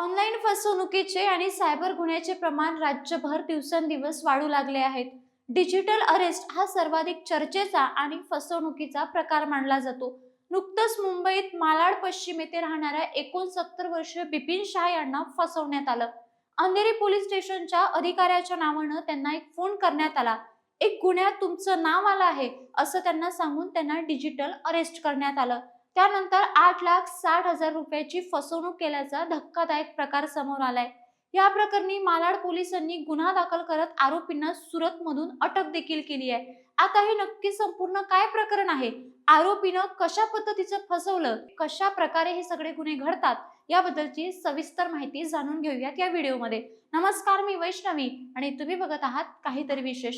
Online फसवणुकीचे आणि cyber गुन्ह्याचे प्रमाण राज्यभर दिवसेंदिवस वाढू लागले आहेत. डिजिटल अरेस्ट हा सर्वाधिक चर्चेचा आणि फसवणुकीचा प्रकार मानला जातो. नुकतंच मुंबईत मालाड पश्चिम येथे राहणाऱ्या एकोणसत्तर वर्षीय बिपिन शाह यांना फसवण्यात आलं. अंधेरी पोलीस स्टेशनच्या अधिकाऱ्याच्या नावानं त्यांना एक फोन करण्यात आला. एक गुन्ह्यात तुमचं नाव आलं आहे असं त्यांना सांगून त्यांना डिजिटल अरेस्ट करण्यात आलं. त्यानंतर आठ लाख साठ हजार रुपयाची फसवणूक केल्याचा धक्कादायक प्रकार समोर आलाय. या प्रकरणी मालाड पोलिसांनी गुन्हा दाखल करत आरोपींना सुरत मधून अटक देखील केली आहे. आता हे नक्की संपूर्ण काय प्रकरण आहे? आरोपीनं कशा पद्धतीचं फसवलं? कशा प्रकारे हे सगळे गुन्हे घडतात? याबद्दलची सविस्तर माहिती जाणून घेऊयात या व्हिडिओमध्ये. नमस्कार मी वैष्णवी आणि तुम्ही बघत आहात काहीतरी विशेष.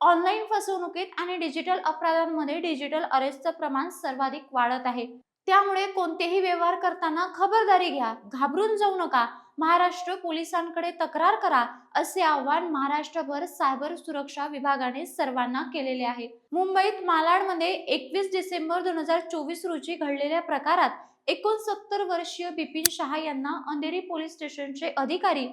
ऑनलाईन फसवणुकीत आणि डिजिटल अपराधांमध्ये डिजिटल अरेस्टचं प्रमाण सर्वाधिक वाढत आहे. त्यामुळे कोणतेही व्यवहार करताना खबरदारी घ्या घाबरून जाऊ नका महाराष्ट्र पोलिसांकडे तक्रार करा असे आवाहन महाराष्ट्रभर सायबर सुरक्षा विभागाने सर्वांना केलेले आहे. मुंबईत मालाडमध्ये एकवीस डिसेंबर दोन हजार चोवीस रोजी घडलेल्या प्रकारात एकोणसत्तर वर्षीय बिपिन शहा यांना अंधेरी पोलीस स्टेशनचे अधिकारी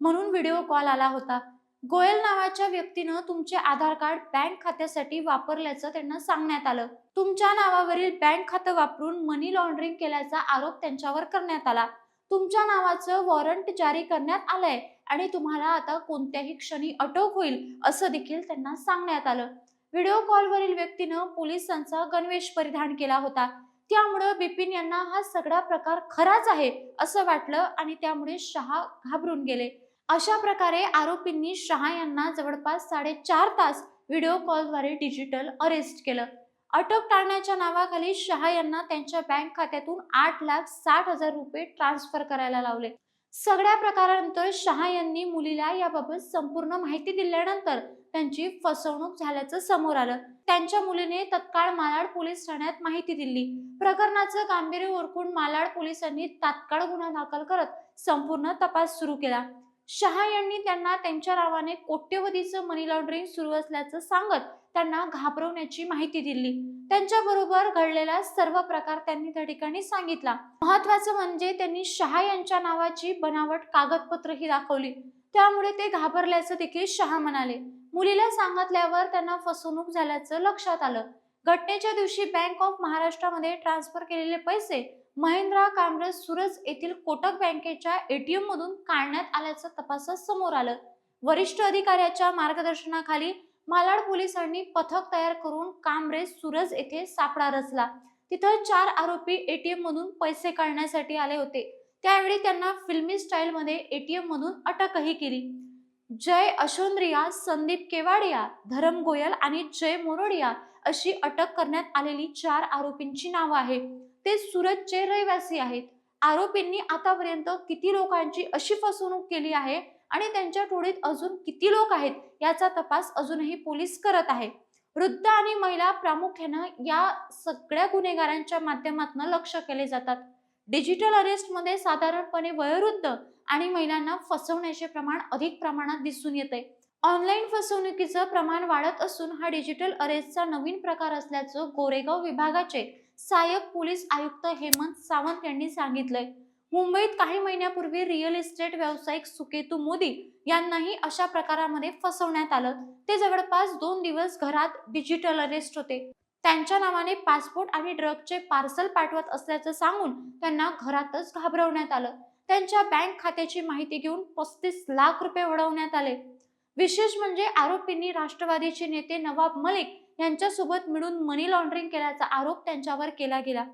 म्हणून व्हिडिओ कॉल आला होता. गोयल नावाच्या व्यक्तीनं तुमचे आधार कार्ड बँक खात्यासाठी वापरल्याचं त्यांना सांगण्यात आलं. तुमच्या नावावरील बँक खातं वापरून मनी लॉन्ड्रिंग केल्याचा आरोप त्यांच्यावर करण्यात आला. तुमच्या नावाचं वॉरंट जारी करण्यात आलंय आणि तुम्हाला आता कोणत्याही क्षणी अटक होईल असं देखील त्यांना सांगण्यात आलं. व्हिडिओ कॉलवरील व्यक्तीनं पोलिसांचा गणवेश परिधान केला होता. त्यामुळं बिपिन यांना हा सगळा प्रकार खराच आहे असं वाटलं आणि त्यामुळे शहा घाबरून गेले. अशा प्रकारे आरोपींनी शहा यांना जवळपास साडेचार तास व्हिडिओ कॉलद्वारे डिजिटल अरेस्ट केलं. अटक टाळण्याच्या नावाखाली शहा यांना त्यांच्या बँक खात्यातून आठ लाख साठ हजार रुपये ट्रान्सफर करायला लावले. सगळ्या प्रकारानंतर शहा यांनी मुलीला याबाबत संपूर्ण माहिती दिल्यानंतर त्यांची फसवणूक झाल्याचं समोर आलं. त्यांच्या मुलीने तत्काळ मालाड पोलीस ठाण्यात माहिती दिली. प्रकरणाचं गांभीर्य ओळखून मालाड पोलिसांनी तात्काळ गुन्हा दाखल करत संपूर्ण तपास सुरू केला. शहा यांनी त्यांना त्यांच्या नावाने कोट्यवधीचं मनी लॉन्ड्रिंग सुरू असल्याचं सांगत त्यांना घाबरवण्याची माहिती दिली. त्यांच्या बरोबर घडलेला सर्व प्रकार त्यांनी त्या ठिकाणी सांगितला. महत्वाचं म्हणजे त्यांनी शहा यांच्या नावाची बनावट कागदपत्र ही दाखवली. त्यामुळे ते घाबरल्याचं देखील शहा म्हणाले. मुलीला सांगितल्यावर त्यांना फसवणूक झाल्याचं लक्षात आलं. घटनेच्या दिवशी बँक ऑफ महाराष्ट्रामध्ये ट्रान्सफर केलेले पैसे महिंद्रा कामरेज सुरज येथील कोटक बँकेच्या एटीएम मधून काढण्यात आल्याचं तपासात समोर आलं. वरिष्ठ अधिकाऱ्याच्या मार्गदर्शनाखाली मालाड पोलिसांनी पथक तयार करून कामरेज सुरज येथे सापळा रचला. तिथं चार आरोपी एटीएम मधून पैसे काढण्यासाठी आले होते. त्यावेळी त्यांना फिल्मी स्टाईल मध्ये एटीएम मधून अटकही केली. जय अशोंद्रिया संदीप केवाडिया धरम गोयल आणि जय मोरोडिया अशी अटक करण्यात आलेली चार आरोपींची नावं आहेत. ते सुरतचे रहिवासी आहेत. आरोपींनी आतापर्यंत किती लोकांची अशी फसवणूक केली आहे आणि त्यांच्या टोळीत अजून किती लोक आहेत याचा तपास अजूनही पोलीस करत आहे. वृद्ध आणि महिला प्रामुख्यानं या सगळ्या गुन्हेगारांच्या माध्यमातून लक्ष केले जातात. डिजिटल अरेस्टमध्ये साधारणपणे वयोवृद्ध आणि महिलांना फसवण्याचे प्रमाण अधिक प्रमाणात दिसून येते. ऑनलाईन फसवणुकीचं प्रमाण वाढत असून हा डिजिटल अरेस्टचा नवीन प्रकार असल्याचं गोरेगाव विभागाचे सहाय्यक पोलीस आयुक्त हेमंत सावंत यांनी सांगितलंय मुंबईत काही महिन्यापूर्वी रिअल इस्टेट व्यावसायिक सुकेतू मोदी यांनाही अशा प्रकारामध्ये फसवण्यात आलं. ते जवळपास दोन दिवस घरात डिजिटल अरेस्ट होते. त्यांच्या नावाने पासपोर्ट आणि ड्रगचे पार्सल पाठवत असल्याचं सांगून त्यांना घरातच घाबरवण्यात आलं. त्यांच्या बँक खात्याची माहिती घेऊन पस्तीस लाख रुपये वळवण्यात आले. विशेष म्हणजे आरोपींनी राष्ट्रवादीचे नेते नवाब मलिक यांच्यासोबत मिळून मनी लॉन्ड्रिंग केल्याचा आरोप त्यांच्यावर केला गेला.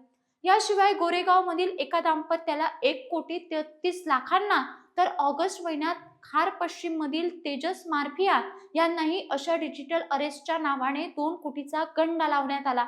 याशिवाय गोरेगाव मधील एका दाम्पत्याला एक कोटी तेहतीस लाखांना तर ऑगस्ट महिन्यात खार पश्चिम मधील तेजस मार्फिया यांनाही अशा डिजिटल अरेस्टच्या नावाने दोन कोटीचा गंडा लावण्यात आला.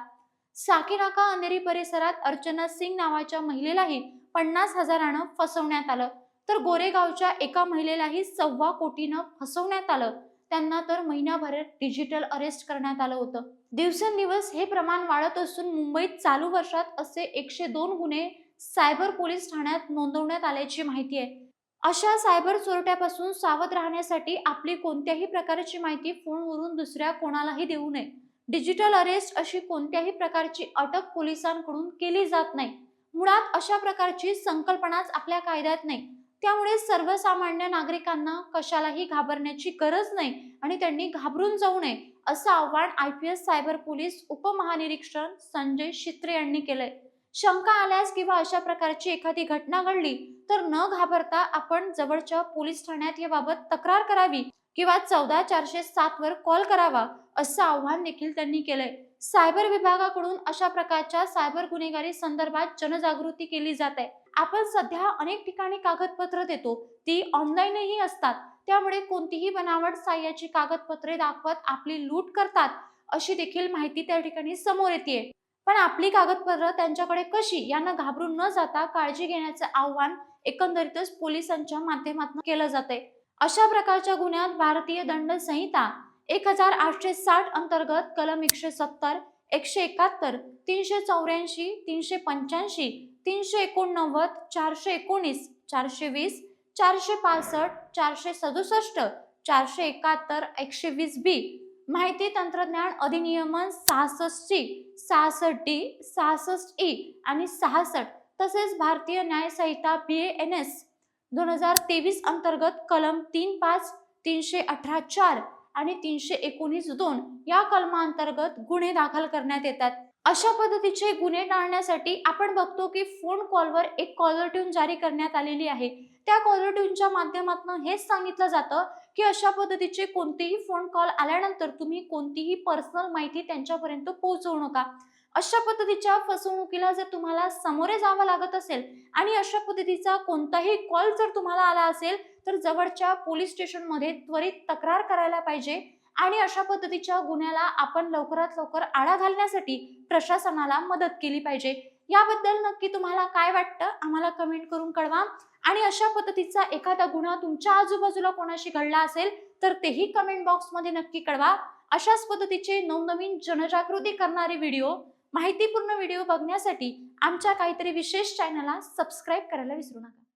साकीनाका अंधेरी परिसरात अर्चना सिंग नावाच्या महिलेलाही पन्नास हजारानं फसवण्यात आलं. तर गोरेगावच्या एका महिलेलाही सव्वा कोटीनं फसवण्यात आलं. त्यांना तर महिनाभरात डिजिटल अरेस्ट करण्यात आलं होतं. दिवसेंदिवस हे प्रमाण वाढत असून मुंबईत चालू वर्षात असे एकशे दोन गुन्हे सायबर पोलीस ठाण्यात नोंदवण्यात आल्याची माहिती आहे. अशा सायबर चोरट्यापासून सावध राहण्यासाठी आपली कोणत्याही प्रकारची माहिती फोनवरून दुसऱ्या कोणालाही देऊ नये. डिजिटल अरेस्ट अशी कोणत्याही प्रकारची अटक पोलिसांकडून केली जात नाही. मुळात अशा प्रकारची संकल्पनाच आपल्या कायद्यात नाही. त्यामुळे सर्वसामान्य नागरिकांना कशालाही घाबरण्याची गरज नाही आणि त्यांनी घाबरून जाऊ नये असं आव्हान I P S cyber police उपमहानिरीक्षक संजय शित्रे यांनी केलंय. शंका आल्यास किंवा अशा प्रकारची एखादी घटना घडली तर न घाबरता आपण जवळच्या पोलीस ठाण्यात याबाबत तक्रार करावी किंवा चौदा चारशे सात वर कॉल करावा असं आव्हान देखील त्यांनी केलंय. सायबर विभागाकडून अशा प्रकारच्या सायबर गुन्हेगारी संदर्भात जनजागृती केली जात आहे. आपण सध्या अनेक ठिकाणी कागदपत्र देतो. ती ऑनलाईनही असतात. त्यामुळे कोणतीही बनावट साह्याची कागदपत्रे दाखवत आपली लूट करतात अशी देखील माहिती त्या ठिकाणी समोर येते पण आपली कागदपत्र त्यांच्याकडे कशी? यांना घाबरून न जाता काळजी घेण्याचं आव्हान एकंदरीतच पोलिसांच्या माध्यमातून केलं जाते अशा प्रकारच्या गुन्ह्यात भारतीय दंड संहिता एक हजार आठशे साठ अंतर्गत कलम एकशे सत्तर एकशे एकाहत्तर तीनशे चौऱ्याऐंशी तीनशे पंच्याऐंशी तीनशे एकोणनव्वद चारशे एकोणीस चारशे वीस चारशे पासष्ट चारशे सदुसष्ट चारशे एकाहत्तर एकशे वीस बी माहिती तंत्रज्ञान अधिनियमन सहासष्ट सी सहासष्ट डी सहासष्ट ई आणि सहासष्ट तसेच भारतीय न्यायसंहिता बी एन एस. दोन हजार तेवीस अंतर्गत कलम तीन पाच तीनशे अठरा चार आणि तीनशे एकोणीस दोन या कलमांतर्गत गुन्हे दाखल करण्यात येतात. अशा पद्धतीचे गुन्हे टाळण्यासाठी आपण बघतो की फोन कॉलवर एक कॉलर ट्यून जारी करण्यात आलेली आहे. त्या कॉलर ट्यूनच्या माध्यमातून हेच सांगितलं जातं की अशा पद्धतीचे कोणतेही फोन कॉल आल्यानंतर तुम्ही कोणतीही पर्सनल माहिती त्यांच्यापर्यंत पोहोचवू नका. अशा पद्धतीच्या फसवणुकीला जर तुम्हाला सामोरे जावं लागत असेल आणि अशा पद्धतीचा कोणताही कॉल जर तुम्हाला आला असेल तर जवळच्या पोलीस स्टेशनमध्ये त्वरित तक्रार करायला पाहिजे आणि अशा पद्धतीच्या गुन्ह्याला आपण लवकरात लवकर आळा घालण्यासाठी प्रशासनाला मदत केली पाहिजे. याबद्दल नक्की तुम्हाला काय वाटतं? आम्हाला कमेंट करून कळवा. आणि अशा पद्धतीचा एखादा गुन्हा तुमच्या आजूबाजूला कोणाशी घडला असेल तर तेही कमेंट बॉक्समध्ये नक्की कळवा. अशाच पद्धतीचे नवनवीन जनजागृती करणारे व्हिडिओ माहितीपूर्ण व्हिडिओ बघण्यासाठी आमच्या काहीतरी विशेष चॅनलला सबस्क्राईब करायला विसरू नका.